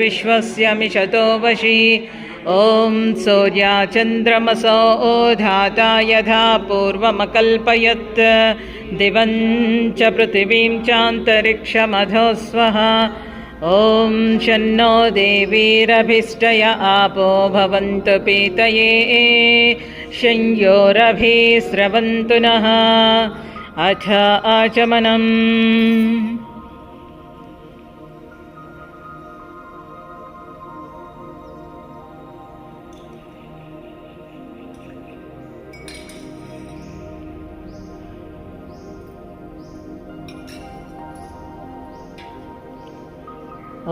विश्वस्य मिषतो वशी ॐ सूर्याचन्द्रमसो धाता यथा पूर्वमकल्पयत्। दिवं च पृथिवीं चान्तरिक्षमधो स्वः ॐ शन्नो देवीरभिष्टय आपो भवन्तु पीतये। शंयोरभिस्रवन्तु नः। अथ आचमनम्।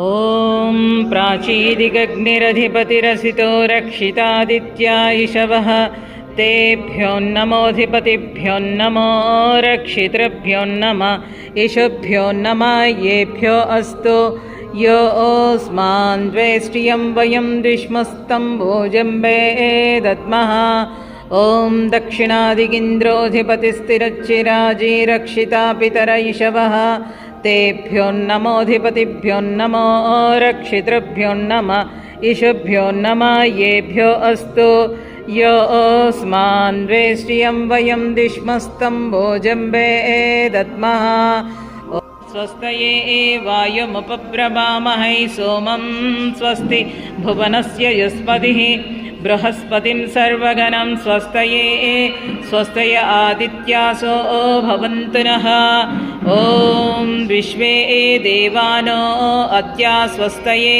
ॐ प्राचीदिगग्निरधिपतिरसितो रक्षितादित्या इषवः तेभ्योन्नमोऽधिपतिभ्योन्नमो रक्षितृभ्योन्नम इषुभ्योन्नम येभ्यो अस्तु। योऽस्मान् द्वेष्टियं वयं द्विष्मस्तं भोजम्बे दद्मः। ॐ दक्षिणादिगिन्द्रोऽधिपतिस्थिरच्चिराजी रक्षिता पितर इषवः तेभ्यो नमोऽधिपतिभ्यो नमो रक्षितृभ्यो नम इषुभ्यो नम येभ्यो अस्तु योऽस्मान् वेष्ट्रियं वयं दिष्मस्तं भोजम्बे दद्मः स्वस्तये वायुमुपब्रवामहै सोमं स्वस्ति भुवनस्य युष्पतिः बृहस्पतिं सर्वगणं स्वस्तये स्वस्तय आदित्यासो भवन्तु नः। ॐ विश्वे देवानो अद्या स्वस्तये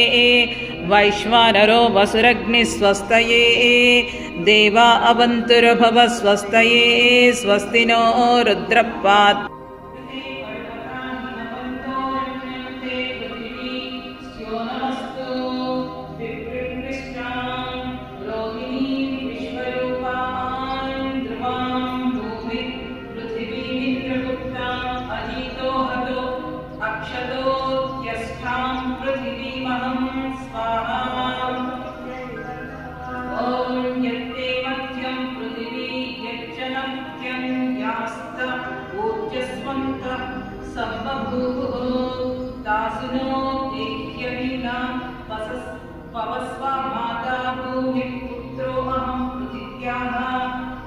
वैश्वानरो वसुरग्निस्वस्तये देवा अवन्तुर्भव स्वस्तये स्वस्ति नो रुद्रपात्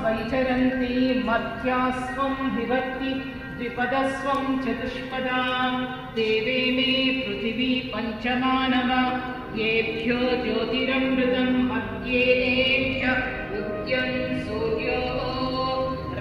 स्वैचरन्ति मध्या स्वं विभक्ति द्विपदस्वं चतुष्पदा। देवे मे पृथिवी पञ्चमानव येभ्यो ज्योतिरमृतम् अद्येभ्य उद्यन् सूर्यो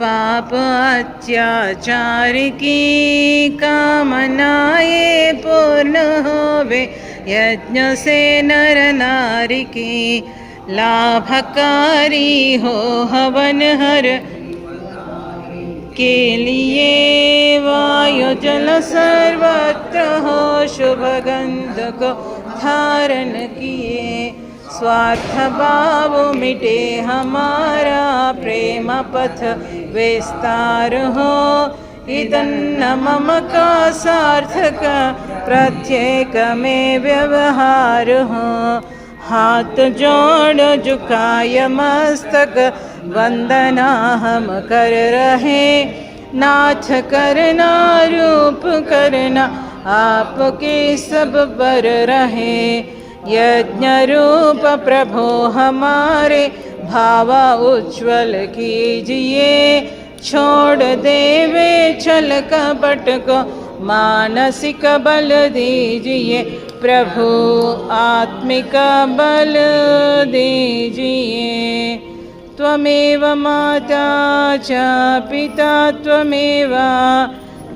पाप अत्याचार की कामनाए पूर्ण होवे। यज्ञ से नर नारी की लाभकारी हो हवन हर के लिए। वायु जल सर्वत्र हो, शुभ गंध को धारण किए। स्वार्थ भाव मिटे हमारा प्रेम पथ। विस्तार हो। इदन्न मम का सार्थक प्रत्येक में व्यवहार हो। हाथ जोड़ झुकाय मस्तक वंदना हम कर रहे। नाथ करना रूप करना आपके सब पर रहे। यज्ञ रूप प्रभो हमारे भावा उज्ज्वल कीजिए, छोड़ देवे छल कपट को मानसिक बल दीजिए, प्रभु आत्मिक बल दीजिए। त्वमेव माता च पिता, त्वमेव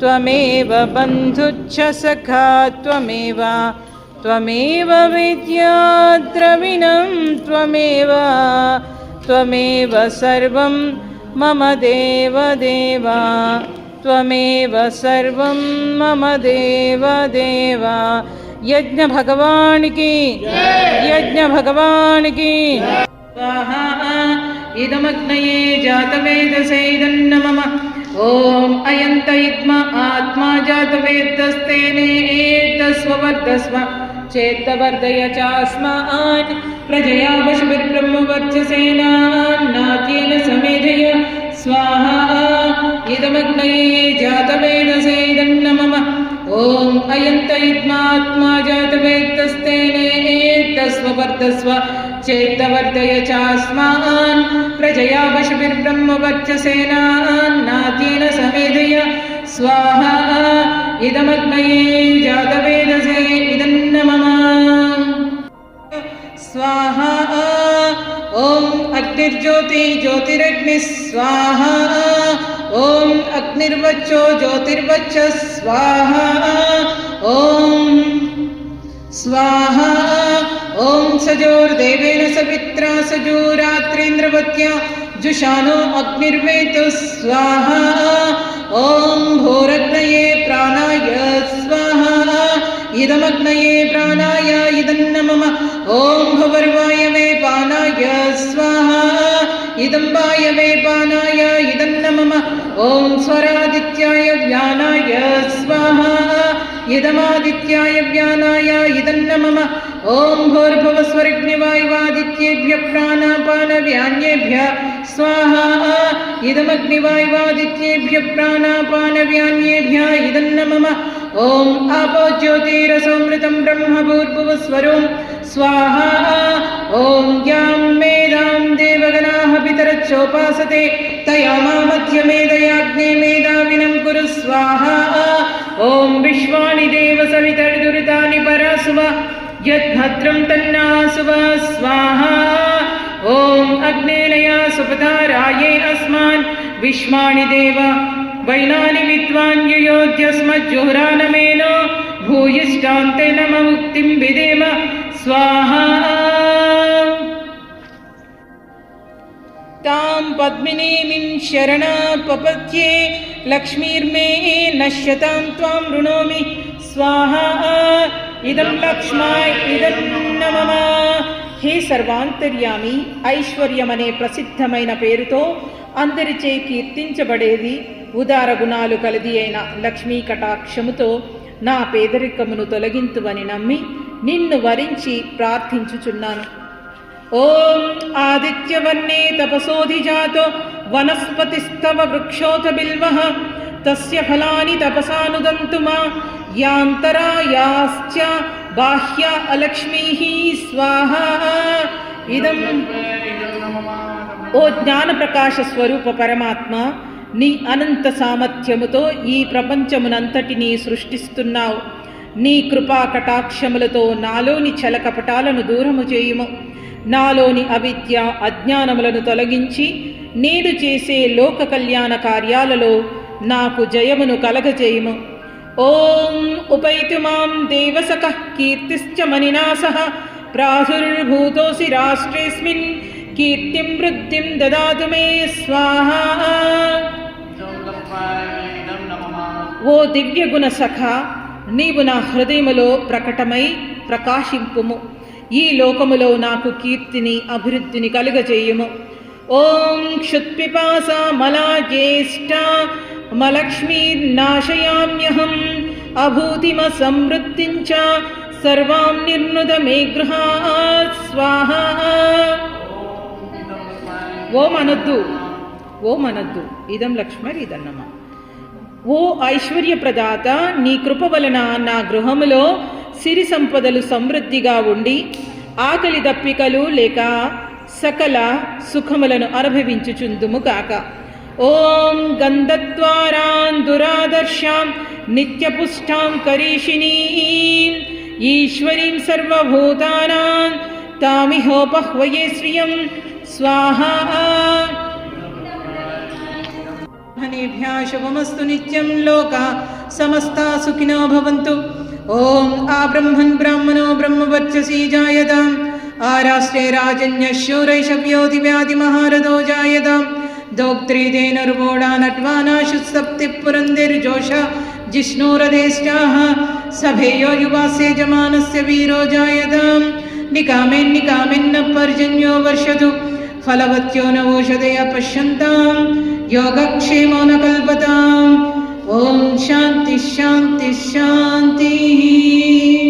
त्वमेव बन्धुच्च सखा, त्वमेव त्वमेव विद्या द्रविणं त्वमेव त्वमेव सर्वं मम देव देव त्वमेव सर्वं मम देव देव यज्ञ भगवान की, यज्ञ भगवान की। इदमग्नये जातवेदसे इदन्न मम। ॐ अयन्त इद्म आत्मा जातवेदस्तेने एतस्ववर्धस्व। चेत्तवर्धय चास्मान् प्रजया पशुभिर्ब्रह्मवर्चसेनान्नाद्येन समेधय स्वाहा इदमग्नये जातवेदसे इदन्न मम ॐ अयन्त इद्मात्मा जातवेत्तस्तेने एतस्ववर्धस्व चेत्तवर्धय चास्मान् प्रजया पशुभिर्ब्रह्मवर्चसेनान्नाद्येन समेधय स्वाहा इदमग्नये जातवेदसे मम स्वाहा ॐ अग्निर्ज्योति ज्योतिरग्निः स्वाहा ॐ अग्निर्वच्चो ज्योतिर्वच्च स्वाहा ॐ स्वाहा ॐ सजोर्देवेन सवित्रा सजोरात्रेन्द्रवत्या जुषानो अग्निर्वेतु स्वाहा ॐ भोरग्नये प्राणाय इदमग्नये प्राणाय इदन्न मम ॐ भवर्वायवे पानाय स्वाहा इदं वायवे पानाय इदन्न मम ॐ स्वरादित्याय व्यानाय स्वाहा इदमादित्याय व्यानाय इदन्न मम ॐ भूर्भुवस्वरिग्निवायुवादित्येभ्य प्राणापानव्यान्येभ्य स्वाहा इदमग्निवायुवादित्येभ्य प्राणापानव्यान्येभ्य इदन्न मम ॐ आपो ज्योतिरसोमृतं ब्रह्मभूर्भुवस्वरो। स्वाहा ॐ यां मेधां देवगणाः पितरच्चोपासते तया मामध्यमेदयाग्ने मेधाविनं कुरु। स्वाहा ॐ विश्वाणि देव सवितर्दुरितानि परासुव। यद्भद्रं तन्नासुव। स्वाहा ॐ अग्नेनया सुपधाराये अस्मान्। विश्वाणि देव वैनानि विद्वान्ययोध्यस्मज्जुहुरानमेन भूयिष्ठान्ते नम मुक्तिं विदेम स्वाहा तां पद्मिनीमिं शरणपपत्ये लक्ष्मीर्मे नश्यतां त्वां वृणोमि स्वाहा इदं लक्ष्माय इदं न మమ హే సర్వాంతర్యామి ఐశ్వర్యం అనే ప్రసిద్ధమైన పేరుతో అందరిచే కీర్తించబడేది ఉదార గుణాలు కలది అయిన లక్ష్మీ కటాక్షముతో నా పేదరికమును తొలగింతువని నమ్మి నిన్ను వరించి ప్రార్థించుచున్నాను. ఓం ఆదిత్యవర్ణే తపసోధిజాతో వనస్పతిస్తవ వృక్షోత బిల్వ తస్య ఫలాని తపసానుదంతు మా యాంతరాయాశ్చ బాహ్య అలక్ష్మీ స్వాహ. ఇదం. ఓ జ్ఞానప్రకాశ స్వరూప పరమాత్మ నీ అనంత సామర్థ్యముతో ఈ ప్రపంచమునంతటినీ సృష్టిస్తున్నావు. నీ కృపా కటాక్షములతో నాలోని చలకపటాలను దూరము చేయుము. నాలోని అవిద్య అజ్ఞానములను తొలగించి నేడు చేసే లోక కళ్యాణ కార్యాలలో నాకు జయమును కలగజేయుము. ఓం ఉపైతు మాం దేవసక కీర్తిశ్చ మనినా సహ రాష్ట్రేస్మిన్ కీర్తిం వృద్ధిం దదాతు మే స్వాహా. ఓ దివ్యగుణ సఖ నీవు నా హృదయములో ప్రకటమై ప్రకాశింపుము. ఈ లోకములో నాకు కీర్తిని అభివృద్ధిని కలుగజేయుము. ఓం క్షుత్పిపాస మలా జ్యేష్ఠ మలక్ష్మీర్నాశయామ్యహం అభూతిమ సమృద్ధించ సర్వాం నిర్నుద మే గృహా స్వాహ. ఓం అనొద్దు ఓం మనద్దు ఇదం లక్ష్మణ్ ఇదన్నమ ఓ ఐశ్వర్య ప్రదాత నీ కృప వలన నా గృహములో సిరి సంపదలు సమృద్ధిగా ఉండి ఆకలి దప్పికలు లేక సకల సుఖములను అనుభవించుచుందుము కాక ఓం గంధద్వారాన్ దురాదర్శాం నిత్యపుష్టాం కరీషిణీ ఈశ్వరీం సర్వభూతానాం తామిహోపహ్వయే శ్రియం. స్వాహా. ब्रह्मणेभ्यः शुभमस्तु नित्यं लोका समस्ता सुखिनो भवन्तु ॐ आब्रह्मन् ब्राह्मणो ब्रह्मवर्चसी जायताम् आराष्ट्रे राजन्यशूरैषव्योधिव्याधिमहारथो जायताम् दोक्त्रिदेनुर्वोडा नट्वानाशुसप्तिः पुरन्दिर्जोष जिष्णुरधेष्टाः सभेयो युवास्य जमानस्य वीरो जायताम् निकामेन्निकामेन्न पर्जन्यो वर्षतु फलवत्यो न ओषधय पश्यन्ताम् योगक्षेमो न कल्पताम् ॐ शान्तिः शान्तिः शान्तिः